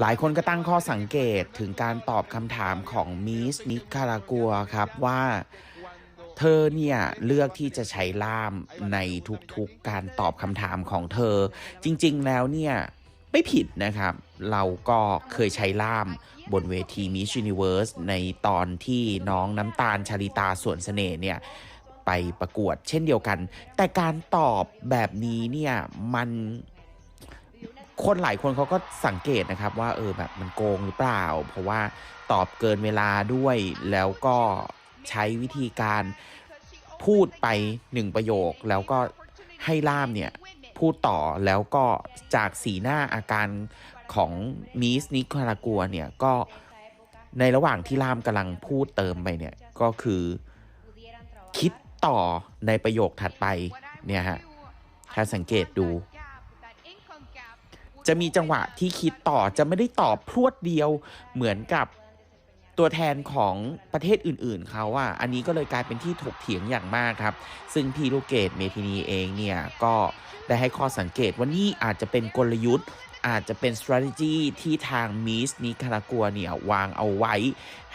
หลายคนก็ตั้งข้อสังเกตถึงการตอบคำถามของมิสนิคารากัวครับว่าเธอเนี่ยเลือกที่จะใช้ล่ามในทุกๆการตอบคำถามของเธอ จริงๆแล้วเนี่ยไม่ผิดนะครับ เราก็เคยใช้ล่ามบนเวที Miss Universe ในตอนที่น้องน้ำตาลชาลิตาส่วนเสน่ห์เนี่ยไปประกวดเช่นเดียวกัน แต่การตอบแบบนี้เนี่ยมัน คนหลายคนเขาก็สังเกตนะครับว่าเออแบบมันโกงหรือเปล่า เพราะว่าตอบเกินเวลาด้วยแล้วก็ใช้วิธีการพูดไปหนึ่งประโยค แล้วก็ให้ล่ามเนี่ยพูดต่อแล้วก็จากสีหน้าอาการของมิสนิคารากัวเนี่ยก็ในระหว่างที่ล่ามกำลังพูดเติมไปเนี่ยก็คือคิดต่อในประโยคถัดไปเนี่ยฮะถ้าสังเกตดู จะมีจังหวะที่คิดต่อจะไม่ได้ตอบพรวดเดียวเหมือนกับตัวแทนของประเทศอื่นๆเขาอะอันนี้ก็เลยกลายเป็นที่ถกเถียงอย่างมากครับ ซึ่งพี่ลูกเกดเมทินีเองเนี่ยก็ได้ให้ข้อสังเกตว่านี่อาจจะเป็นกลยุทธ์อาจจะเป็น strategy ที่ทางมิสนิคารากัวเนี่ยวางเอาไว้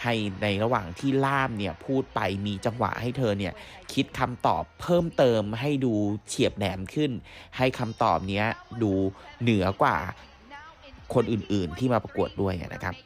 ให้ในระหว่างที่ล่ามเนี่ยพูดไปมีจังหวะให้เธอเนี่ยคิดคำตอบเพิ่มเติมให้ดูเฉียบแหลมขึ้น ให้คำตอบเนี้ยดูเหนือกว่าคนอื่นๆที่มาประกวดด้วยนะครับ